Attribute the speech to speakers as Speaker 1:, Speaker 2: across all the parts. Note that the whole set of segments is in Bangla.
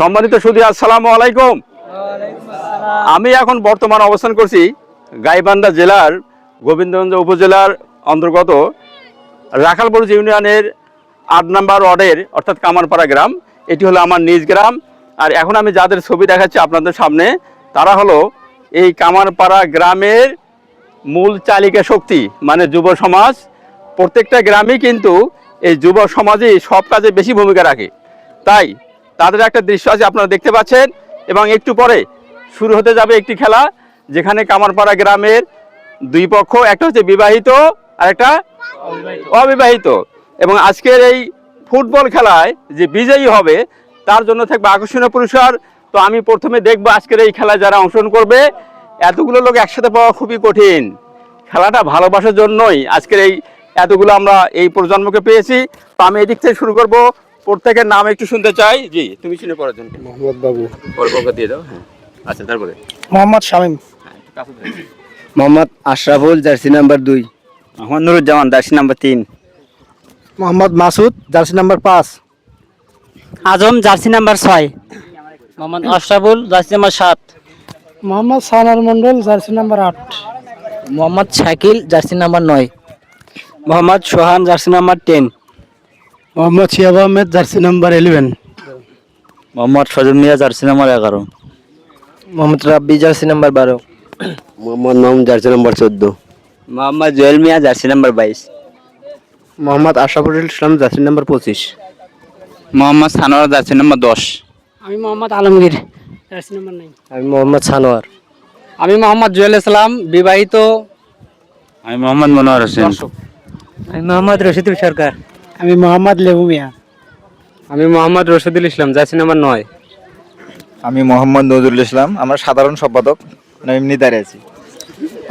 Speaker 1: সম্মানিত সুদী, আসসালামু আলাইকুম। আমি এখন বর্তমান অবস্থান করছি গাইবান্ধা জেলার গোবিন্দগঞ্জ উপজেলার অন্তর্গত রাখালপুর ইউনিয়নের আট নম্বর ওয়ার্ডের, অর্থাৎ কামারপাড়া গ্রাম। এটি হলো আমার নিজ গ্রাম। আর এখন আমি যাদের ছবি দেখাচ্ছি আপনাদের সামনে, তারা হলো এই কামারপাড়া গ্রামের মূল চালিকা শক্তি মানে যুব সমাজ। প্রত্যেকটা গ্রামেই কিন্তু এই যুব সমাজই সব কাজে বেশি ভূমিকা রাখে। তাই তাদের একটা দৃশ্য আছে, আপনারা দেখতে পাচ্ছেন। এবং একটু পরে শুরু হতে যাবে একটি খেলা, যেখানে কামারপাড়া গ্রামের দুই পক্ষ, একটা হচ্ছে বিবাহিত আর একটা অবিবাহিত। এবং আজকের এই ফুটবল খেলায় যে বিজয়ী হবে, তার জন্য থাকবে আকর্ষণীয় পুরস্কার। তো আমি প্রথমে দেখব আজকের এই খেলায় যারা অংশগ্রহণ করবে। এতগুলো লোক একসাথে পাওয়া খুবই কঠিন। খেলাটা ভালোবাসার জন্যই আজকের এই এতগুলো আমরা এই প্রজন্মকে পেয়েছি। তো আমি এদিক থেকে শুরু করব। প্রত্যেকের নাম একটু শুনতে চাই। জি তুমি শুনে পড়ার জন্য
Speaker 2: মোহাম্মদ বাবু।
Speaker 1: পরে দিয়ে দাও হ্যাঁ। আচ্ছা তারপরে?
Speaker 2: মোহাম্মদ শামীম।
Speaker 1: হ্যাঁ একটু কাছে ধরে।
Speaker 3: মোহাম্মদ আশরাফুল জার্সি নাম্বার দুই।
Speaker 1: মোহাম্মদ নুরুজ্জামান দার্সি নাম্বার তিন।
Speaker 2: মোহাম্মদ মাসুদ জার্সি নাম্বার পাঁচ।
Speaker 4: আজম জার্সি নাম্বার ছয়। মোহাম্মদ আশরাফুল জার্সি নাম্বার সাত।
Speaker 2: মোহাম্মদ সানার মন্ডল জার্সি নাম্বার আট।
Speaker 4: মোহাম্মদ শাকিল জার্সি নাম্বার নয়। Mohammad Sohan jersey number ten.
Speaker 2: Mohammad Shiyab Ahmed jersey number eleven
Speaker 4: Mohammad Sajal Mia jersey number এগারো। মোহাম্মদ রাব্বি জার্সি নাম্বার বারো।
Speaker 3: মোহাম্মদ মামুন জার্সি নাম্বার চোদ্দ।
Speaker 4: মোহাম্মদ জুয়েল মিয়া জার্সি নাম্বার বাইশ।
Speaker 3: মোহাম্মদ আশরাফুল ইসলাম জার্সি নাম্বার পঁচিশ।
Speaker 4: মোহাম্মদ সানোয়ার জার্সি নাম্বার দশ।
Speaker 5: আমি মোহাম্মদ আলমগীর জার্সি নাম্বার নাই
Speaker 3: আমি মোহাম্মদ সানোয়ার।
Speaker 5: আমি মোহাম্মদ জুয়েল ইসলাম বিবাহিত।
Speaker 4: আমি মোহাম্মদ মনোয়ার হোসেন। আমি মোহাম্মদ রশিদুল সরকার।
Speaker 5: আমি মোহাম্মদ লেবু মিয়া।
Speaker 4: আমি মোহাম্মদ রশিদুল ইসলাম জার্সি নাম্বার নয়।
Speaker 6: আমি মোহাম্মদ নজরুল ইসলাম আমার সাধারণ সম্পাদক মানে এমনি দাঁড়িয়ে আছি।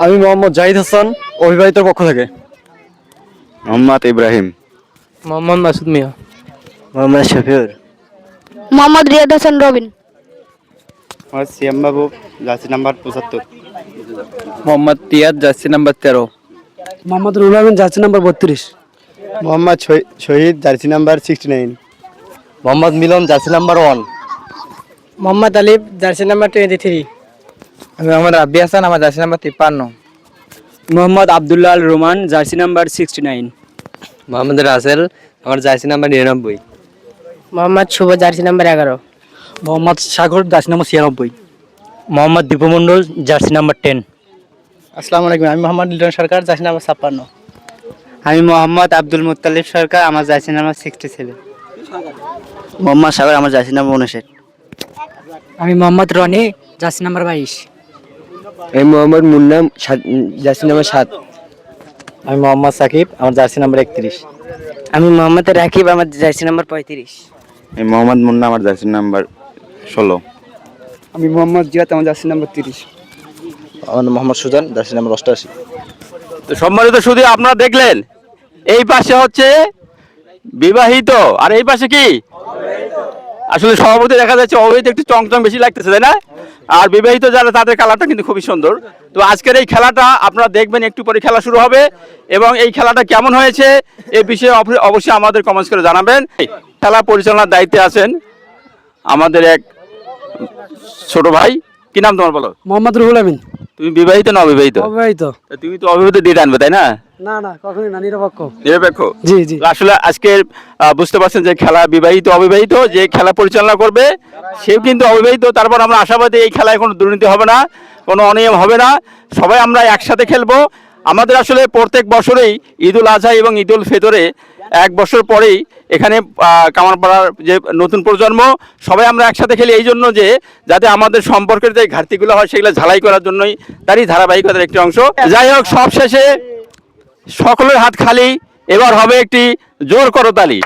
Speaker 2: আমি মোহাম্মদ জাহিদ হাসান অবিবাহিতর পক্ষ থেকে।
Speaker 6: মোহাম্মদ ইব্রাহিম।
Speaker 4: মোহাম্মদ মাসুদ মিয়া।
Speaker 3: মোহাম্মদ শফিউর।
Speaker 7: মোহাম্মদ রিয়াদ হাসান রবিন।
Speaker 3: মোহাম্মদ সিয়াম বাবু জার্সি নাম্বার পঁচাত্তর।
Speaker 4: মোহাম্মদ তিয়াদ জার্সি নাম্বার তেরো।
Speaker 5: মোহাম্মদ রুল আমিন জার্সি নাম্বার বত্রিশ।
Speaker 3: Mohammad Shahid jersey number sixty nine
Speaker 2: Mohammad Milan jersey number one
Speaker 5: Mohammad Alif jersey number twenty three
Speaker 4: আমি মোহাম্মদ রাব্বি হাসান আমার জার্সি নাম্বার তিপ্পান্ন Mohammad Abdullah Al Roman jersey number sixty nine Mohammad Rasel আমার জার্সি নাম্বার নিরানব্বই
Speaker 5: মোহাম্মদ শুভ জার্সি নাম্বার এগারো
Speaker 2: মোহাম্মদ সাগর জার্সি নাম্বার ছিয়ানব্বই
Speaker 4: Mohammad Dipmondal jersey number ten
Speaker 5: আসসালামু আলাইকুম আমি মোহাম্মদ লিটন সরকার জার্সি নাম্বার ছাপ্পান্ন
Speaker 4: আমি মোহাম্মদ আব্দুল মুত্তালিব সরকার আমার jersey number sixty seven.
Speaker 3: Mohammad Sagar আমার জার্সি নাম্বার উনষাট
Speaker 5: আমি মোহাম্মদ রনি জার্সি নাম্বার বাইশ।
Speaker 3: আমি মোহাম্মদ মুন্না জার্সি নাম্বার সাত।
Speaker 2: আমি মোহাম্মদ সাকিব আমার জার্সি নাম্বার একত্রিশ।
Speaker 4: আমি মোহাম্মদ রাকিব আমার জার্সি নাম্বার পঁয়ত্রিশ।
Speaker 6: আমি মোহাম্মদ মুন্না আমার জার্সি নাম্বার ষোলো।
Speaker 5: আমি মোহাম্মদ জিয়াত আমার জার্সি নাম্বার তিরিশ।
Speaker 2: আমার মোহাম্মদ সুজান জার্সি নাম্বার অষ্টআশি
Speaker 1: তো সম্মানিত শুধু আপনারা দেখলেন? এই পাশে হচ্ছে বিবাহিত। আর এই পাশে কি? আসলে সভাপতি দেখা যাচ্ছে অবিবাহিত একটু চংচং বেশি লাগতেছে, তাই না? আর বিবাহিত যারা, তাদের খেলাটা কিন্তু খুবই সুন্দর। তো আজকের এই খেলাটা আপনারা দেখবেন, একটু পরে খেলা শুরু হবে। এবং এই খেলাটা কেমন হয়েছে এই বিষয়ে অব- অবশ্যই আমাদের কমেন্টস করে জানাবেন। খেলা পরিচালনার দায়িত্বে আছেন আমাদের এক ছোট ভাই। কি নাম তোমার বলো?
Speaker 5: মোহাম্মদ রুহুল আমিন।
Speaker 1: তুমি বিবাহিত না অবিবাহিত?
Speaker 5: অবিবাহিত।
Speaker 1: তুমি তো অবিবাহিত দিয়ে টানবে তাই না?
Speaker 5: না না কখনই না নিরপেক্ষ।
Speaker 1: নিরপেক্ষ?
Speaker 5: জি জি।
Speaker 1: আসলে আজকে বুঝতে পারছেন যে খেলা বিবাহিত অবিবাহিত যে খেলা পরিচালনা করবে সেও কিন্তু অবিবাহিত তারপর আমরা আশাবাদী এই খেলায় কোনো দুর্নীতি হবে না কোনো অনিয়ম হবে না সবাই আমরা একসাথে খেলব। আমাদের আসলে প্রত্যেক বছরেই ঈদুল আজহা এবং ঈদুল ফেতরে এক বছর পরেই এখানে কামারপাড়ার যে নতুন প্রজন্ম, সবাই আমরা একসাথে খেলি। এই জন্য যে, যাতে আমাদের সম্পর্কের যে ঘাটতিগুলো হয়, সেগুলো ঝালাই করার জন্যই তারই ধারাবাহিকতার একটি অংশ। যাই হোক, সব শেষে সকলের হাত খালি, এবার হবে একটি জোর করতালি।